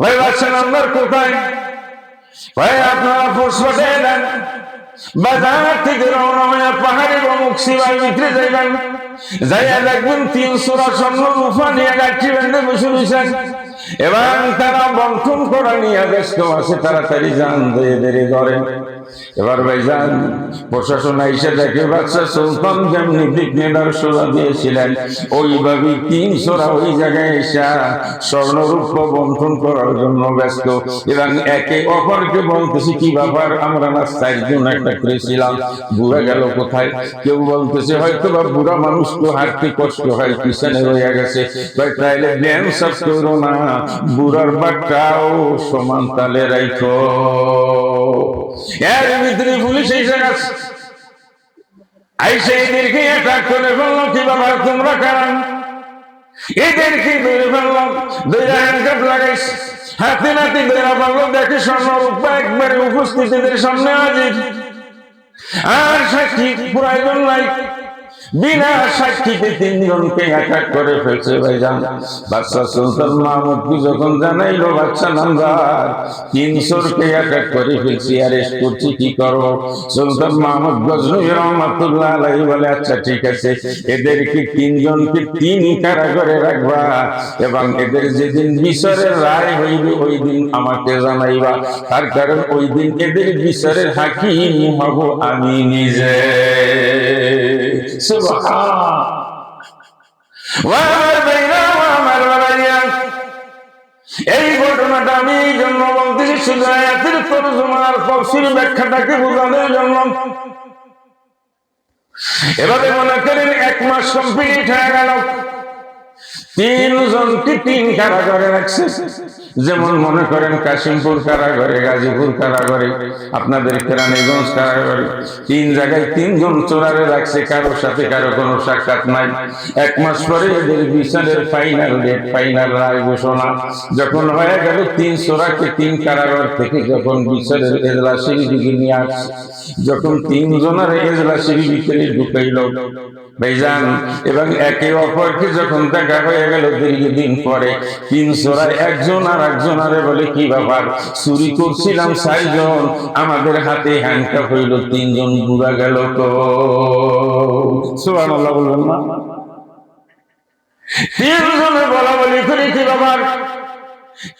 ভাই, বাচ্চা নাম্বার কোথায়? ভাই, আপনারা ফুসফটে দেন বাজার থেকে রওনা হয়ে পাহাড়ি অমুক শিবাই ভিতরে যাইবেন। যাইয়া দেখবেন তিনশোরা স্বর্ণ রূপা এবং তারা বন্টন করা নিয়ে ব্যস্ত আছে, তাড়াতাড়ি যান দেরি দেরি করেন এবার ভাই যান, প্রশাসন এসে দেখে বাচ্চা সুলতান যেমনি দিক নিদর্শনা দিয়েছিলেন ওইভাবে তিনশোরা ওই জায়গায় এসে স্বর্ণরূপ বন্টন করার জন্য ব্যস্ত। এবং একে অপরকে বলতেছি, কি ব্যাপার? আমরা না চারজন একটা করেছিলাম বুড়া গেল কোথায়? কেউ বলতেছে, হয়তো বা বুড়া মানুষ তো হাঁটতে কষ্ট হয়, পিছনে রয়ে গেছে তাইলে ব্যায়াম সব করো না। বুড়ার বাচ্চাও সমান তালে রাখো এর ভিতরে পুলিশ এসে গেছে। আইসে এদেরকে অ্যাটাক করে ফেলল, কি বাবা তোমরা কারণ এদেরকে ধরে ফেললাম দুই হ্যান্ডকাপ লাগাইস হাতে নাতে ধরে ফেলল দেখে স্বর্ণরূপ একবারে উপস্থিতিদের সামনে হাজির। আর সাক্ষী প্রয়োজন নাই। তিনজনকে করে আচ্ছা ঠিক আছে, এদেরকে তিনজনকে তিন রাখবা এবং এদের যেদিন বিচারের রায় হইবে, ওই দিন আমাকে জানাইবা। তার কারণ ওই দিন এদের বিচারের হাকিম হব আমি নিজে। এই ঘটনাটা আমি এই জন্য বলতেছি শুধু আয়াতের তরজমার তফসিল ব্যাখ্যাটাকে বোঝানোর জন্য? এবারে মনে করেন এক মাস কমপ্লিট হয়ে গেল। তিনজনকে তিন কারাগারে রাখছে? যেমন মনে করেন কাশিমপুর কারাগারে গাজীপুর কারাগারে আপনাদের কেরানীগঞ্জ কারাগারে তিন জায়গায় তিনজন চোরারে রাখছে কারোর সাথে কারও কোনো সাক্ষাৎ নাই। এক মাস পরে এদের বিচারের ফাইনাল ডেট ফাইনাল রায় ঘোষণা। যখন হয়ে গেল তিন চোরাকে তিন কারাগার থেকে যখন বিচারের এজলাসের দিকে নিয়ে আসছে যখন তিনজনের এজলাসের ভিতরে ঢুকাইল। ভাইজান এবং একে অপরকে যখন দেখা হয়ে গেল দীর্ঘদিন পরে তিন চোরায় একজন আর একজন আরে বলে, কি ব্যাপার? চুরি করছিলাম চারজন। আমাদের হাতে হ্যাংটা হইল, তিনজন বুড়া গেল তো। সুবহানাল্লাহ বলবেন না। তিনজনে বলা বলি করে, কি ব্যাপার?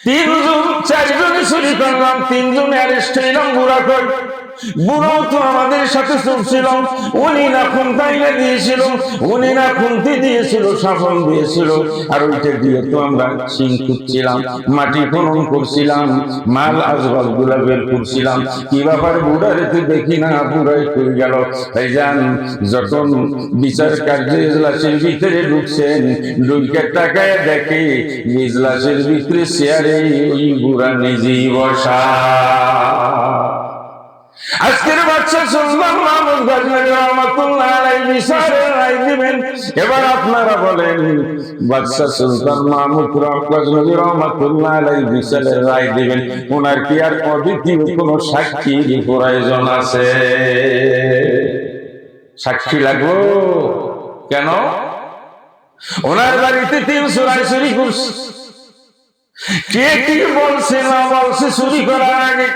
তিনজন, চারজনে চুরি করলাম, তিনজনে অ্যারেস্ট হইলাম বুড়া কর বুড়াও তো আমাদের সাথে চলছিল। উনি না খুনতাইলে দিয়েছিল উনি না খুনতি দিয়েছিল সাফল দিয়েছিল। আর ওইটা দিয়ে তো আমরা সিং খুঁজছিলাম, মাটি খনন করছিলাম, মাল আজবালগুলা বের করছিলাম। কি ব্যাপার বুড়ারে তো দেখি না বুড়াই করে গেল? তাই যান যখন বিচার কার্যে ইজলাসের ভিতরে ঢুকছেন ঢুকে টাকায় দেখে ইজলাসের ভিতরে চেয়ারে ওই বুড়া নিজেই বসা। আজকের বাচ্চা সুলতান মাহমুদ গজনবী রহমাতুল্লাহ আলাইহি বিচারের রায় দিবেন। এবার আপনারা বলেন, বাচ্চা সুলতান মাহমুদ গজনবী রহমাতুল্লাহ আলাইহি বিচারের রায় দিবেন। ওনার কি আর অদ্বিতীয় কোন সাক্ষীর প্রয়োজন আছে? সাক্ষী লাগবো? কেন? ওনার বাড়িতে তিন চুরি করছে কে কি বলছে না বলছে চুরি করার আগে?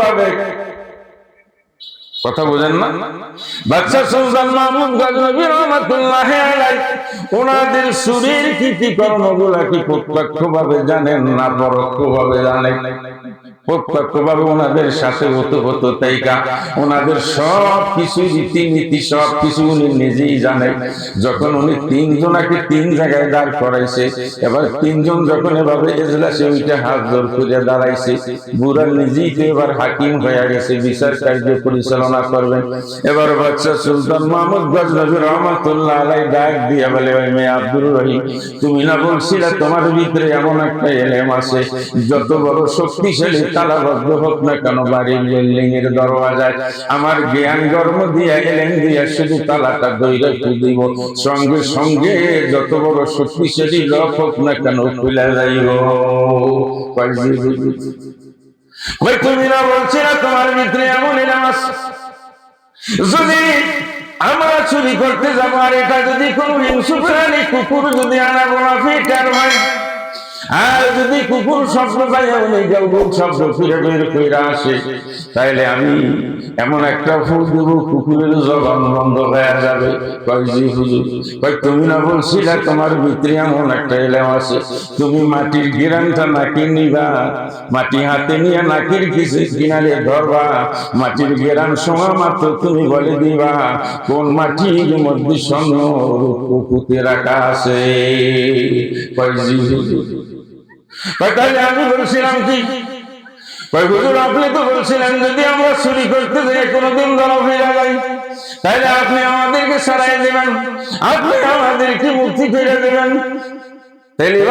ভাবে কথা বোঝেন না? বাচ্চা সুলতান মাহমুদ গজনবী রহমাতুল্লাহ আলাই ওনাদের সুরের কীর্তিকর্মগুলা কি প্রত্যক্ষ ভাবে জানেন না পরোক্ষ ভাবে জানেন? প্রত্যক্ষ ভাবে ওনাদের সাথে হতো হতো তাইকা। ওনাদের সব কিছু রীতিনীতি, সব কিছু উনি নিজেই জানেন। যখন উনি তিনজনাকে তিন জায়গায় দাঁড় করাইছে, এবার তিনজন যখন এভাবে এজলাসে ওইটা হাত জোর করে দাঁড়াইছে, বুড়া নিজেই তো এবার হাকিম হয়ে গেছে, বিচার কার্য পরিচালনা করবেন। এবার বাচ্চা সুলতান মাহমুদ গজনবী রহমতুল্লাহ আলাই ডাক দিয়া বলে, ওই মেয়ে আব্দুর রহিম, তুমি না বলছিলে তোমার ভিতরে এমন একটা এলেম আছে? যত বড় শক্তিশালী তালাবদ্ধ হোক না কেন? বাড়ির বিল্ডিং এর দরওয়াজায় আমার জ্ঞান গর্ম দিয়া এলেন দিয়া শুধু তালাটা দইরে দিব। সঙ্গে সঙ্গে যত বড় শক্তিশালী লোক হোক না কেন খুলে যাইব। ভাই তুমি না বলছি না তোমার ভিতরে এমন এলাম যদি আমরা চুরি করতে যাব আর এটা যদি কোনো প্রাণী কুকুর যদি আনা বলা ফিটার হয় আর যদি কুকুর শব্দ পাই উনি গৌরব শব্দ ফিরে বের করে আসে। তাইলে আমি এমন একটা ফুল দেব, কুকুরের জবান বন্ধ হয়ে যাবে। কয়, জি হুজুর, কয়, তুমি না বলছিলে তোমার ভিতরে এমন একটা এলাম আছে? তুমি মাটির গিরানটা নাকি নিবা? মাটি হাতে নিয়ে নাকির কিছু কিনারে ধরবা? মাটির গেরান সময় মাত্র তুমি বলে দিবা, কোন মাটির মধ্যে রাখা আছে? কয়, জি হুজুর। কয় তাহলে আমি বলছিলাম কি হুজুর আপনি তো বলছিলেন যদি আমরা চুরি করতে যাই, কোনোদিন ধরা যাই তাহলে আপনি আমাদেরকে সারাই দেবেন। আপনি আমাদেরকে মুক্তি করে দেবেন। হুজুর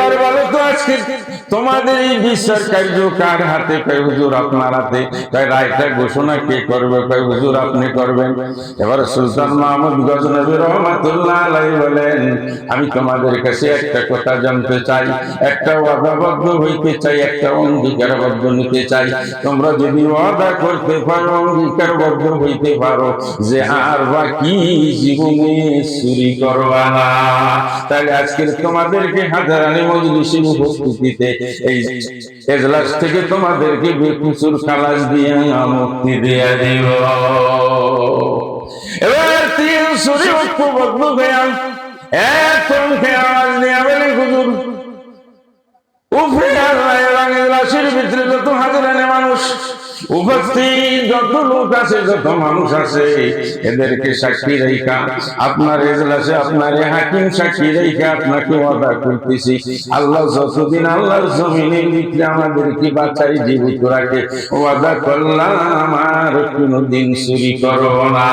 হুজুর আমি তোমাদের কাছে একটা কথা জানতে চাই। একটা ওয়াদাবদ্ধ হইতে চাই, একটা অঙ্গীকারবদ্ধ নিতে চাই। তোমরা যদি ওয়াদা করতে পারো অঙ্গীকারবদ্ধ হইতে পারো, যে আর বাকি জীবনে চুরি করবা তাহলে আজকে তোমাদেরকে হাজারানি মজলিসের উপস্থিতিতে এই এজলাস থেকে তোমাদেরকে বেকুচুর খালাস দিয়ে মুক্তি দিয়ে দিব। এবার তিন সুরে ঐক্যবদ্ধ হয়ে এক কণ্ঠে আওয়াজ দিয়ে হুজুর উপরে আল্লাহ এজলাসের ভিতরে যত হাজারানি মানুষ, উপস্থিত মানুষ জীবিত রাখে। ওয়াদা করলাম কোনোদিন চুরি করো না।